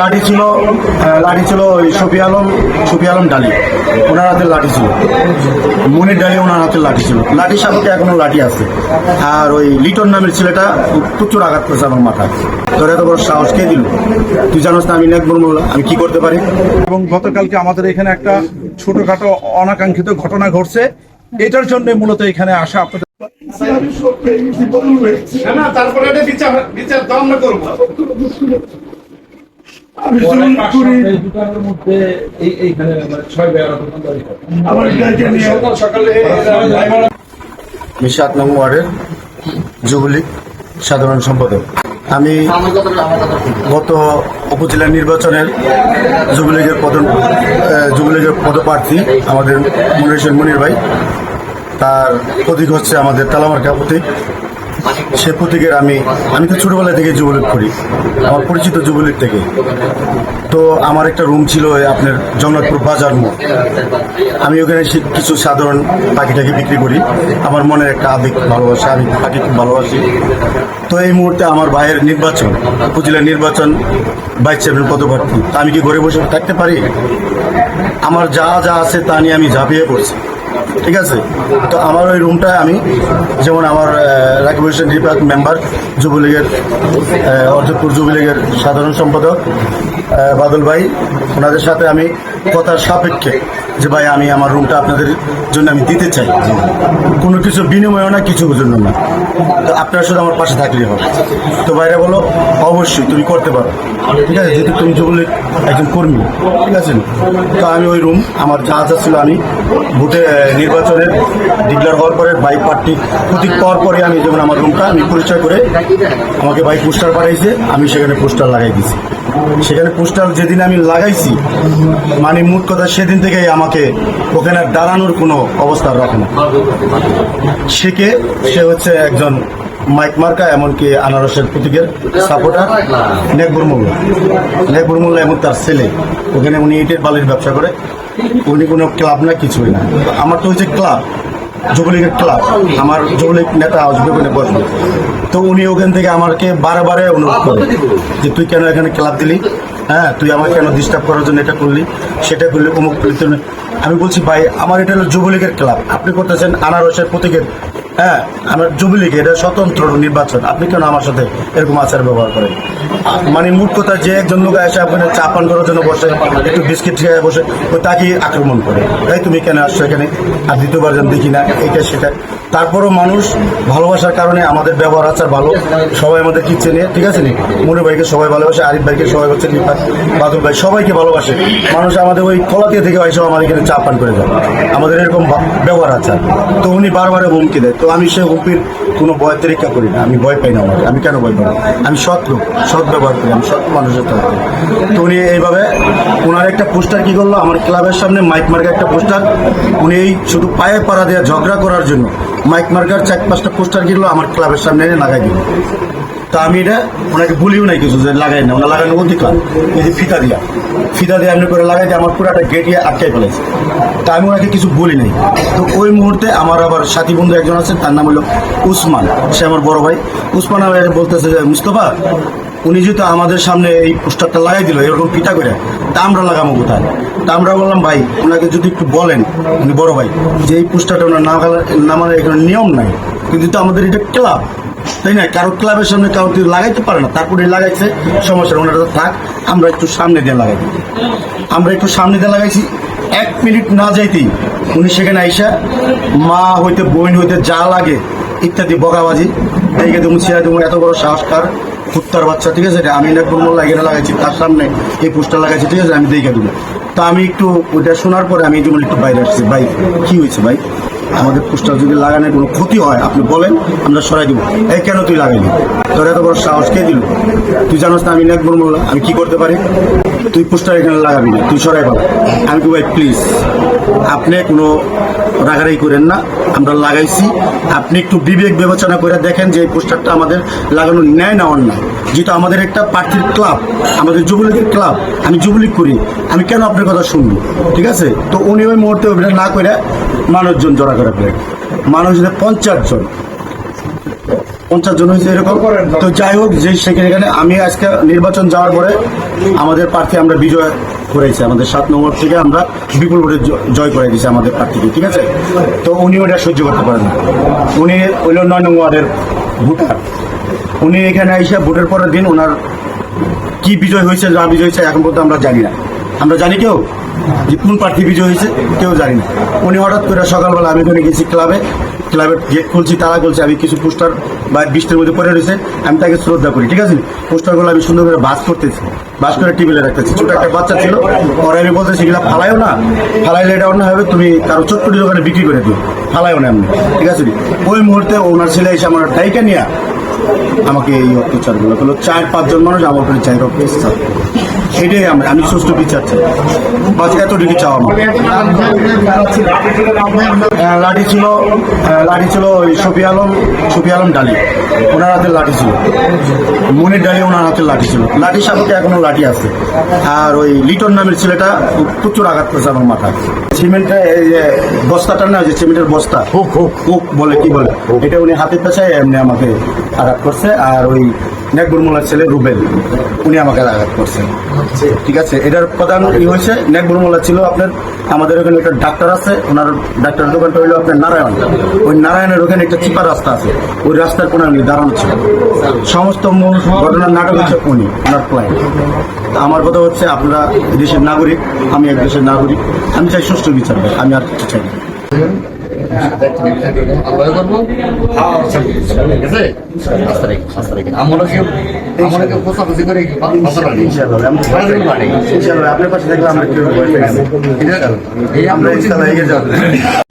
লাঠি ছিল লাঠি ছিল ওই শফি আলম শফি আলম ডালি। ওনার হাতে লাঠি ছিল। মনির ডালি ওনার হাতে লাঠি ছিল। লাঠির সাথে এখনও লাঠি আছে। আর ওই লিটন নামের ছেলেটা প্রচুর আঘাত করেছে আমার মাথায়। তোর এত বড় সাহস কে দিল? তুই জানোস না আমি নেকবর মোল্লা আমি কি করতে পারি? এবং গতকালকে আমাদের এখানে একটা ছোটখাটো অনাকাঙ্ক্ষিত ঘটনা ঘটছে। এটার জন্য মূলত এখানে আসা আপনাদের তারপরে বিচার বিচার তো আমরা করব। আমি সাত নং ওয়ার্ডের যুবলীগ সাধারণ সম্পাদক। আমি গত উপজেলা নির্বাচনের যুবলীগের পদ যুবলীগের পদপ্রার্থী আমাদের মনির হোসেন মনির ভাই। তার প্রতীক হচ্ছে আমাদের তালামার্কা প্রতীক। সে প্রতীকের আমি আমি তো ছোটবেলা থেকে যুবলীগ করি আমার পরিচিত যুবলীগ থেকে। তো আমার একটা রুম ছিল আপনার জগন্নাথপুর বাজার মোড়। আমি ওখানে কিছু সাধারণ পাখি টাকি বিক্রি করি। আমার মনের একটা আবেগ, ভালোবাসা, আমি পাখি খুব ভালোবাসি। তো এই মুহূর্তে আমার ভাইয়ের নির্বাচন, উপজেলা নির্বাচন বাইশ সেভেন পদপ্রার্থী। আমি কি ঘরে বসে থাকতে পারি? আমার যা যা আছে তা নিয়ে আমি ঝাঁপিয়ে পড়ছি। ঠিক আছে? তো আমার ওই রুমটায় আমি, যেমন আমার রাকিব হোসেন মেম্বার যুবলীগের অর্ধপুর যুবলীগের সাধারণ সম্পাদক বাদল ভাই, ওনাদের সাথে আমি কথার সাপেক্ষে যে ভাই, আমি আমার রুমটা আপনাদের জন্য আমি দিতে চাই। কোনো কিছু বিনিময় না কিছু জন্য না। তো আপনারা শুধু আমার পাশে থাকলেই হবে। তো বাইরে বলো, অবশ্যই তুমি করতে পারো। ঠিক আছে, যেহেতু তুমি যুবলীগ একজন কর্মী, ঠিক আছে? তো আমি ওই রুম আমার যা যা ছিল আমি ভোটে নির্বাচনের ডিক্লার হওয়ার পরে বাইক পার্টি প্রতীক পাওয়ার পরে আমি যেমন আমার রুমটা আমি পরিচয় করে আমাকে বাইক পোস্টার পাঠাইছে, আমি সেখানে পোস্টার লাগাই দিয়েছি সেখানে পোস্টার যেদিন আমি লাগাইছি মানে মোট কথা সেদিন থেকেই আমাকে ওখানে দাঁড়ানোর কোনো অবস্থা রাখে না। কে? সে হচ্ছে একজন মাইক মার্কা, এমনকি আনারসের প্রতীকের সাপোর্টার নেকবুর মোল্লা নেকবুর মোল্লা এবং তার ছেলে। ওখানে উনি ইটের বালির ব্যবসা করে। উনি কোনো ক্লাব না, কিছুই না। আমার তো হচ্ছে ক্লাব, যুবলীগের ক্লাব। আমার যুবলীগ নেতা আসবে ওখানে বসবে। তো উনি ওখান থেকে আমাকে বারে বারে অনুরোধ করে যে, তুই কেন এখানে ক্লাব দিলি? হ্যাঁ তুই আমাকে কেন ডিস্টার্ব করার জন্য এটা করলি? সেটা করলি অমুক আমি বলছি, ভাই, আমার এটা হলো যুবলীগের ক্লাব আপনি করতেছেন আনারসের প্রতীকের হ্যাঁ আমার যুবলীগ এটা স্বতন্ত্র নির্বাচন। আপনি কেন আমার সাথে এরকম আচার ব্যবহার করেন? মানে কথা যে একজন লোক এসে আপনার চা পান করার জন্য বসে, একটু বিস্কিট খেয়ে বসে, ও তাকে আক্রমণ করে। তাই তুমি কেন আসছো এখানে? আর দ্বিতীয়বার যেন দেখি না এটা সেটা। তারপরও মানুষ ভালোবাসার কারণে আমাদের ব্যবহার আচার ভালো। সবাই আমাদের কি চেনে ঠিক আছে নি? মনে ভাইকে সবাই ভালোবাসে, আরিফ ভাইকে সবাই হচ্ছে বাদল ভাই সবাইকে ভালোবাসে। মানুষ আমাদের ওই কলাতিয়া থেকে এসে আমার এখানে চা পান করে যায়। আমাদের এরকম ব্যবহার আচার। তো উনি বারবারে হুমকি দেয়। তো আমি সে হুমকির কোনো ভয় তরিকা করি না। আমি ভয় পাই না আমাকে। আমি কেন ভয় পাই? আমি সৎ লোক, সৎ ব্যবহার করি, আমি সৎ মানুষের তো উনি এইভাবে ওনার একটা পোস্টার কি করল? আমার ক্লাবের সামনে মাইক মার্কে একটা পোস্টার। উনি এই শুধু পায়ে পাড়া দেওয়া ঝগড়া করার জন্য মাইক মার্কার চার পাঁচটা পোস্টার কিনলো আমার ক্লাবের সামনে এনে লাগাই দিল। তা আমি এটা ওনাকে বলিও নাই কিছু যে লাগাই না ওনা লাগানোর অধিকার। এই যে ফিতা দিয়া। ফিতা দিয়ে এমনি করে লাগাই দিয়ে আমার পুরো একটা গেট ইয়ে আটকাই ফেলেছে। তা আমি ওনাকে কিছু বলি নাই। তো ওই মুহূর্তে আমার আবার সাথী বন্ধু একজন আছে, তার নাম হলো উসমান। সে আমার বড় ভাই। উসমান আমার বলতেছে যে, মুস্তফা উনি যেহেতু আমাদের সামনে এই পোস্টারটা লাগাই দিল, এরকম পিতা করে তা আমরা লাগাবো কোথায়? তা আমরা বললাম, ভাই ওনাকে যদি একটু বলেন, উনি বড় ভাই, যে এই পোস্টারটা ওনার না নামার এখানে নিয়ম নাই, কিন্তু তো আমাদের এটা ক্লাব, তাই না? কারও ক্লাবের সামনে কারও কেউ লাগাইতে পারে না, তারপরে লাগাইছে, সমস্যা ওনারা থাক, আমরা একটু সামনে দিয়ে লাগাই। আমরা একটু সামনে দিয়ে লাগাইছি, এক মিনিট না যাইতেই উনি সেখানে আইসা, মা হইতে, বোন হইতে যা লাগে ইত্যাদি বগাবাজি দেখে তুমি ছেড়ে তুমি এত বড় সাহসকার কুত্তার বাচ্চা, ঠিক আছে? আমি একদম মোল্লা এখানে লাগাইছি, তার সামনে এই পোস্টার লাগাইছি, ঠিক আছে? আমি দেখে দেবো। তা আমি একটু ওইটা শোনার পরে আমি যেমন একটু বাইরে আসছি। ভাই, কী হয়েছে ভাই? আমাদের পোস্টার যদি লাগানোর কোনো ক্ষতি হয়, আপনি বলেন, আমরা সরাই দিব। এই কেন তুই লাগাইলি তোর এত বড় সাহস কে দিল? তুই জানোস না আমি নেকবর মোল্লা আমি কি করতে পারি? তুই পোস্টার এখানে লাগাবি না, তুই সরাই পাবো আমি কি ভাই প্লিজ আপনি কোনো রাগারাগি করেন না, আমরা লাগাইছি। আপনি একটু বিবেক বিবেচনা করে দেখেন যে এই পোস্টারটা আমাদের লাগানো ন্যায় না অন্যায়। যেহেতু আমাদের একটা পার্টির ক্লাব, আমাদের যুবলীগের ক্লাব, আমি যুবলীগ করি, আমি কেন আপনার কথা শুনব? ঠিক আছে? তো উনি ওই মুহূর্তে অভিনয় না করে মানুষজন জড়া করে ফেলেন। মানুষ পঞ্চাশ জন। পঞ্চাশ জন হয়েছে এরকম। তো যাই হোক, যে সেখানে এখানে আমি আজকে নির্বাচন যাওয়ার পরে আমাদের প্রার্থী আমরা বিজয় করেছি। আমাদের সাত নম্বর থেকে আমরা বিপুল ভোটে জয় করে দিয়েছি আমাদের প্রার্থীকে, ঠিক আছে? তো উনি ওটা সহ্য করতে পারেন উনি হইল নয় নম্বর ওয়ার্ডের ভোটার। উনি এখানে এসে ভোটের পরের দিন ওনার কি বিজয় হয়েছে, না বিজয় হয়েছে এখন পর্যন্ত আমরা জানি না। আমরা জানি কেউ? যে কোন প্রার্থী বিজয় হয়েছে, কেউ জানি না। উনি হঠাৎ করে সকালবেলা আমি ওখানে গেছি ক্লাবে। ক্লাবের গেট খুলছি, তারা খুলছি আমি কিছু পোস্টার বা বৃষ্টির মধ্যে পড়ে রয়েছে, আমি তাকে শ্রদ্ধা করি। ঠিক আছে? পোস্টারগুলো আমি সুন্দর করে বাস করতেছি, বাস করে টেবিলে রাখতেছি। ছোট একটা বাচ্চা ছিল, পরে আমি বলতেছি সেগুলো ফালাইও না, ফালাইলে এটা অন্য হবে তুমি কারও চটপটি দোকানে বিক্রি করে দিও, ফালাইও না এমনি। ঠিক আছে? ওই মুহূর্তে ওনার ছেলে এসে আমার ডাইকা নিয়ে আমাকে এই অত্যাচারগুলো হলো চার পাঁচজন মানুষ আমার উপরে চাই অত্যাচার সেটাই আমি আমি সুষ্ঠু বিচার চাই। বাস এতটুকু চাওয়া আমার। লাঠি ছিল লাঠি ছিল ওই শফি আলম শফি আলম ডালি। ওনার হাতে লাঠি ছিল। মনির ডালি ওনার হাতে লাঠি ছিল। লাঠির সাথে এখনও লাঠি আছে। আর ওই লিটন নামের ছেলেটা প্রচুর আঘাত করেছে আমার মাথায়। সিমেন্টটা এই যে বস্তাটা না ওই যে সিমেন্টের বস্তা হুক হুক। হুক বলে কি বলে? এটা উনি হাতের পেছায় এমনি আমাকে আঘাত করছে আর ওই নেকবুর মোল্লার ছেলে রুবেল উনি আমাকে আঘাত করছে। ঠিক আছে? এটার প্রধান ই হয়েছে নেকবুর মোল্লা ছিল আপনার আমাদের ওখানে একটা ডাক্তার আছে ওনার ডাক্তার দোকানটা হইল আপনার নারায়ণ। ওই নারায়ণের ওখানে একটা চিপা রাস্তা আছে ওই রাস্তার কোনায় উনি দাঁড়ানো ছিল। সমস্ত মূল ঘটনার নাটক হচ্ছে উনি ওনার ক্লায়েন্ট আমার কথা হচ্ছে আপনারা দেশের নাগরিক আমি এক দেশের নাগরিক আমি চাই সুষ্ঠু বিচার আমি আর কিছু চাই না। আমরা কেউ আমরা কেউ কোথাও করে ইনশাআল্লাহ আমরা- আপনার পাশে থাকলে। এই